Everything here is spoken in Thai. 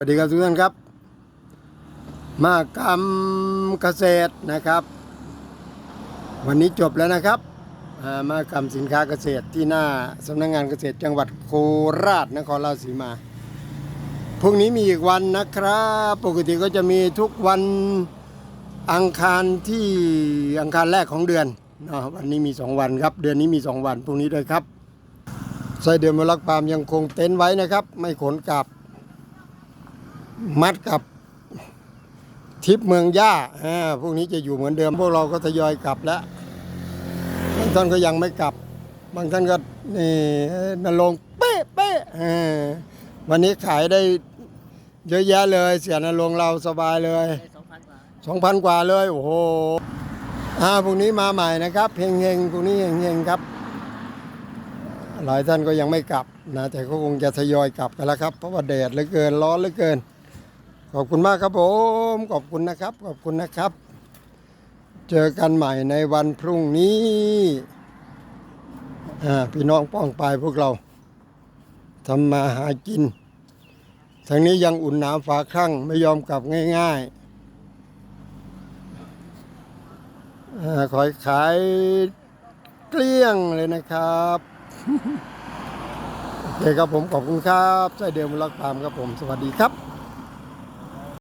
สวัสดีครับทุกท่านครับ มากรรมเกษตรนะครับ วันนี้จบแล้วนะครับมากรรมสินค้าเกษตรที่หน้าสำนักงานเกษตรจังหวัดโคราชนครราชสีมาพรุ่งนี้มีอีกวันนะครับ ปกติก็จะมีทุกวันอังคารที่อังคารแรกของเดือนนะวันนี้มีสองวันครับ เดือนนี้มีสองวันพรุ่งนี้ด้วยครับไส้เดือนมะลักปามยังคงเต็นไว้นะครับ ไม่ขนกลับ มัดกับทิพย์เมืองย่าพวกนี้จะอยู่เหมือนเดิม พวกเราก็ทยอยกลับแล้วบางท่านก็ยังไม่กลับ บางท่านก็นี่นรงเป๊ะเป๊ะวันนี้ขายได้เยอะแยะเลย เสียนรงเราสบายเลยสองพันกว่าเลย โอ้โหอ่าพรุ่งนี้มาใหม่นะครับเฮงเฮงๆพรุ่งนี้เฮงเฮงๆครับหลายท่านก็ยังไม่กลับนะแต่ก็คงจะทยอยกลับกันแล้วครับ เพราะว่าแดดเหลือเกินร้อนเหลือเกิน ขอบคุณมากครับผม ขอบคุณนะครับ ขอบคุณนะครับ เจอกันใหม่ในวันพรุ่งนี้พี่น้องป้องปายพวกเราทำมาหากินทางนี้ยังอุ่นหนาฝาครั่งไม่ยอมกลับง่ายๆขอให้ขายเกลี้ยงเลยนะครับโอเคครับผมขอบคุณครับใจเดิมรักปามครับผม สวัสดีครับ